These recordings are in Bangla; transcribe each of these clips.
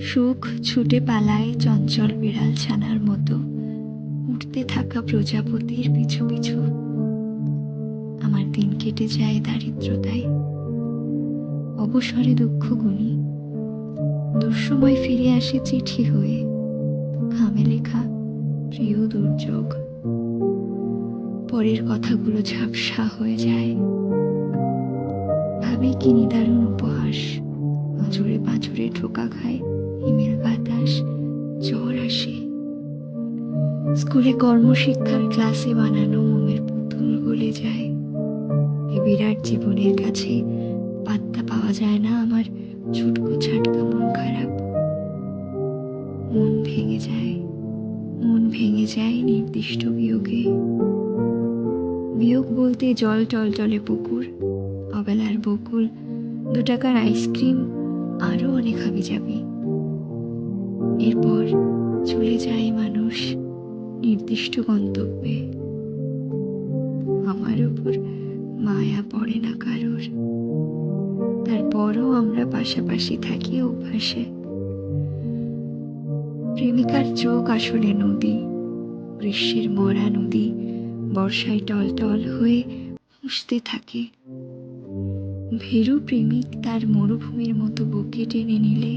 সুখ ছুটে পালায় চঞ্চল বিড়াল ছানার মতো। উঠতে থাকা প্রজাপতির পিছু পিছু। আমার দিন কেটে যায় দারিদ্রতায়। অবসরে দুঃখ গুনি দুঃসময় ফিরে আসে চিঠি হয়ে। খামে লেখা, প্রিয় দুর্যোগ। পরের কথাগুলো ঝাপসা হয়ে যায়। ভাবি কি নিদারুণ উপহাস। পাঁচড়ে খায় হিমেল বাতাস, জ্বর আসে। স্কুলে কর্মশিক্ষার ক্লাসে বানানো মোমের পুতুল গলে যায়। বিরাট জীবনের কাছে পাত্তা পাওয়া যায় না আমার ছুটকো ছাটকা মন খারাপ। মন ভেঙে যায়, মন ভেঙে যায় নির্দিষ্ট বিয়োগে। বিয়োগ বলতে জল টলটলে পুকুর, অবেলার বকুল, দু টাকার আইসক্রিম আরও অনেক হাবি যাবি। এরপর চলে যায় মানুষ নির্দিষ্ট গন্তব্যে। আমার উপর মায়া পড়ে না কারোর। তারপরও আমরা পাশাপাশি থাকি অভ্যাসে প্রেমিকার চোখ আসলে নদী, গ্রীষ্মের মরা নদী, বর্ষায় টলটল হয়ে মুছতে থাকে। ভেরু প্রেমিক তার মরুভূমির মতো বুকে টেনে নিলে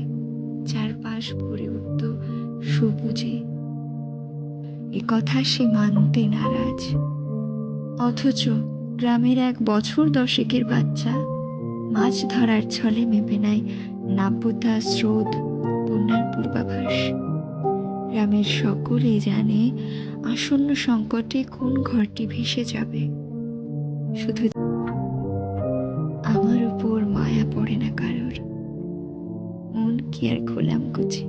চারপাশ ভরে উঠত সবুজে। এ কথা সে মানতে নারাজ। অথচ গ্রামের এক বছর দশেকের বাচ্চা মাছ ধরার ছলে মেপে নেয় নাব্যতা, স্রোত, বন্যার পূর্বাভাস। গ্রামের সকলে জানে আসন্ন সংকটে কোন ঘরটি ভেসে যাবে। শুধু কি আর খোলাম কুচি